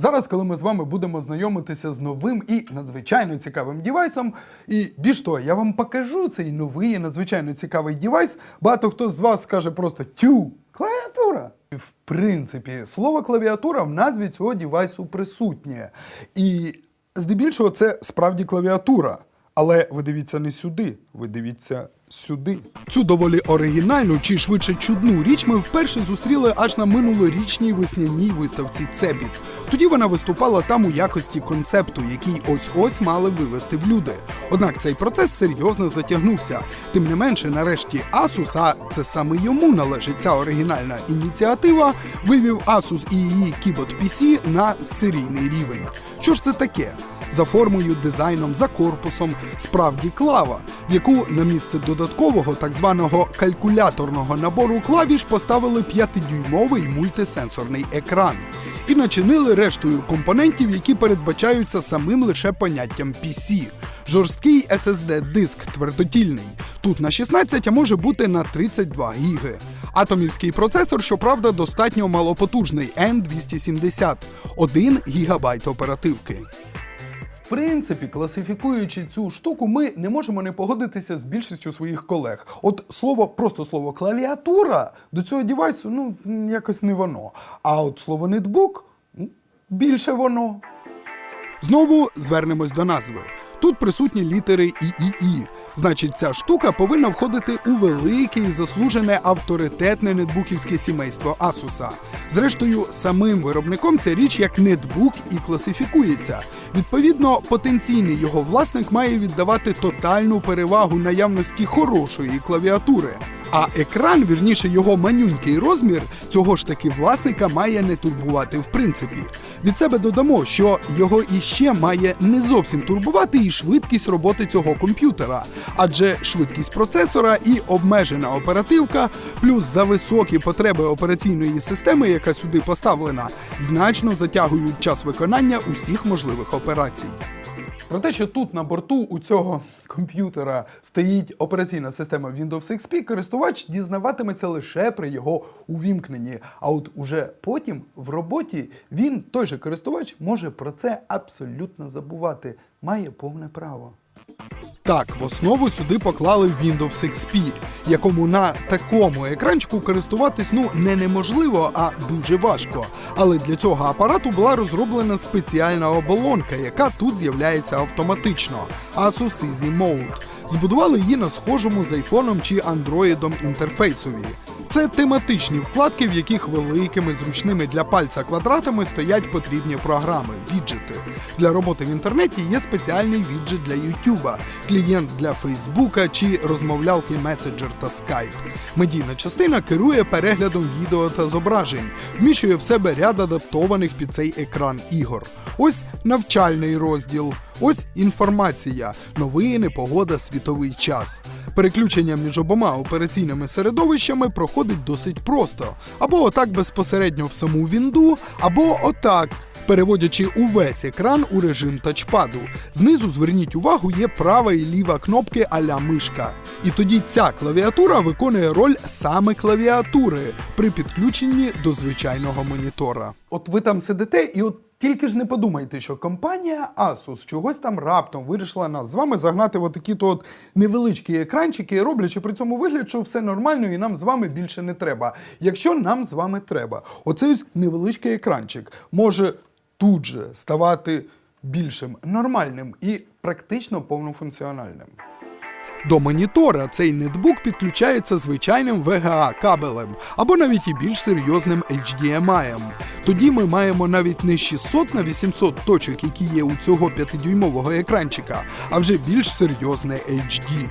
Зараз, коли ми з вами будемо знайомитися з новим і надзвичайно цікавим дівайсом, і більш того, я вам покажу цей новий і надзвичайно цікавий дівайс. Багато хто з вас скаже просто тю, клавіатура. В принципі, слово клавіатура в назві цього дівайсу присутнє. І здебільшого це справді клавіатура. Але ви дивіться не сюди, ви дивіться сюди. Цю доволі оригінальну чи швидше чудну річ ми вперше зустріли аж на минулорічній весняній виставці Цебіт. Тоді вона виступала там у якості концепту, який ось ось мали вивести в люди. Однак цей процес серйозно затягнувся. Тим не менше, нарешті Asus, а це саме йому належить ця оригінальна ініціатива, вивів Asus і її Keyboard PC на серійний рівень. Що ж це таке? за формою, дизайном, за корпусом, справді клава, яку на місце додаткового так званого калькуляторного набору клавіш поставили 5-дюймовий мультисенсорний екран і начинили рештою компонентів, які передбачаються самим лише поняттям PC. Жорсткий SSD-диск твердотільний. Тут на 16, а може бути на 32 гіги. Атомівський процесор, щоправда, достатньо малопотужний N270, 1 гігабайт оперативки. Принципі, класифікуючи цю штуку, ми не можемо не погодитися з більшістю своїх колег. От слово, просто слово клавіатура до цього девайсу, ну, якось не воно. А от слово нетбук більше воно. Знову звернемось до назви. Тут присутні літери ІІІ. Значить, ця штука повинна входити у велике і заслужене авторитетне нетбуківське сімейство Asus. Зрештою, самим виробником ця річ як нетбук і класифікується. Відповідно, потенційний його власник має віддавати тотальну перевагу наявності хорошої клавіатури. А екран, вірніше його манюнький розмір, цього ж таки власника має не турбувати в принципі. Від себе додамо, що його іще має не зовсім турбувати і швидкість роботи цього комп'ютера, адже швидкість процесора і обмежена оперативка, плюс за високі потреби операційної системи, яка сюди поставлена, значно затягують час виконання усіх можливих операцій. Про те, що тут на борту у цього комп'ютера стоїть операційна система Windows XP, користувач дізнаватиметься лише при його увімкненні. А от уже потім в роботі він, той же користувач, може про це абсолютно забувати. Має повне право. Так, в основу сюди поклали Windows XP, якому на такому екранчику користуватись ну не неможливо, а дуже важко. Але для цього апарату була розроблена спеціальна оболонка, яка тут з'являється автоматично Asus Easy Mode. Збудували її на схожому з айфоном чи андроїдом інтерфейсові. Це тематичні вкладки, в яких великими зручними для пальця квадратами стоять потрібні програми, віджити. Для роботи в інтернеті є спеціальний віджит для Ютуба, клієнт для Фейсбука чи розмовлялки Messenger та Skype. Медійна частина керує переглядом відео та зображень, вміщує в себе ряд адаптованих під цей екран ігор. Ось навчальний розділ. Ось інформація, новини, погода, світовий час. Переключення між обома операційними середовищами проходить досить просто. Або отак безпосередньо в саму вінду, або отак. Переводячи увесь екран у режим тачпаду. Знизу зверніть увагу, є права і ліва кнопки а-ля мишка. І тоді ця клавіатура виконує роль саме клавіатури при підключенні до звичайного монітора. От ви там сидите і от тільки ж не подумайте, що компанія Asus чогось там раптом вирішила нас з вами загнати в отакі то от невеличкі екранчики, роблячи при цьому вигляд, що все нормально і нам з вами більше не треба. Якщо нам з вами треба, оцей ось невеличкий екранчик може тут же ставати більшим, нормальним і практично повнофункціональним. До монітора цей нетбук підключається звичайним VGA кабелем або навіть і більш серйозним HDMI. Тоді ми маємо навіть не 600 на 800 точок, які є у цього 5-дюймового екранчика, а вже більш серйозне HD.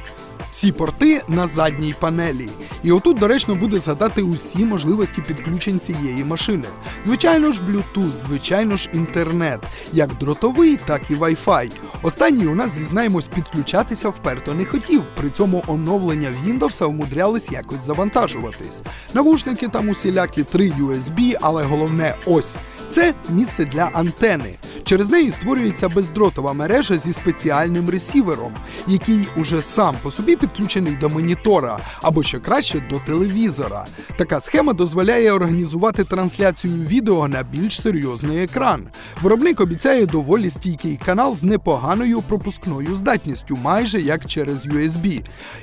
Всі порти на задній панелі. І отут доречно буде згадати усі можливості підключень цієї машини. Звичайно ж, Bluetooth, звичайно ж, інтернет, як дротовий, так і Wi-Fi. Останній у нас зізнаємось підключатися вперто не хотів. При цьому оновлення Windows умудрялись якось завантажуватись. Навушники там усілякі 3 USB, але головне ось. Це місце для антени. Через неї створюється бездротова мережа зі спеціальним ресівером, який уже сам по собі підключений до монітора або ще краще до телевізора. Така схема дозволяє організувати трансляцію відео на більш серйозний екран. Виробник обіцяє доволі стійкий канал з непоганою пропускною здатністю, майже як через USB.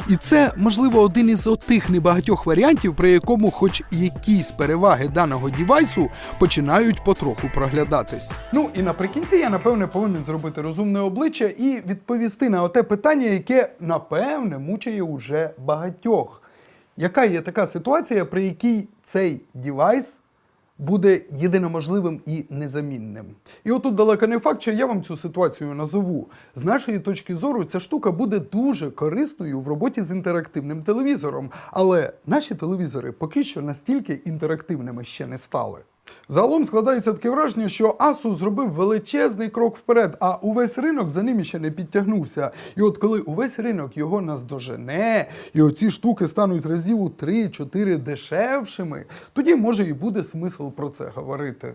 І це, можливо, один із отих небагатьох варіантів, при якому хоч якісь переваги даного дівайсу починають потроху проглядатись. Ну і наприкінці я напевне повинен зробити розумне обличчя і відповісти на оте питання, яке напевне мучає уже багатьох. Яка є така ситуація, при якій цей дівайс буде єдиноможливим і незамінним. І отут далеко не факт, що я вам цю ситуацію назову. З нашої точки зору, ця штука буде дуже корисною в роботі з інтерактивним телевізором, але наші телевізори поки що настільки інтерактивними ще не стали. Загалом складається таке враження, що Asus зробив величезний крок вперед, а увесь ринок за ним ще не підтягнувся. І от коли увесь ринок його наздожене, і оці штуки стануть разів у 3-4 дешевшими, тоді може і буде смисл про це говорити.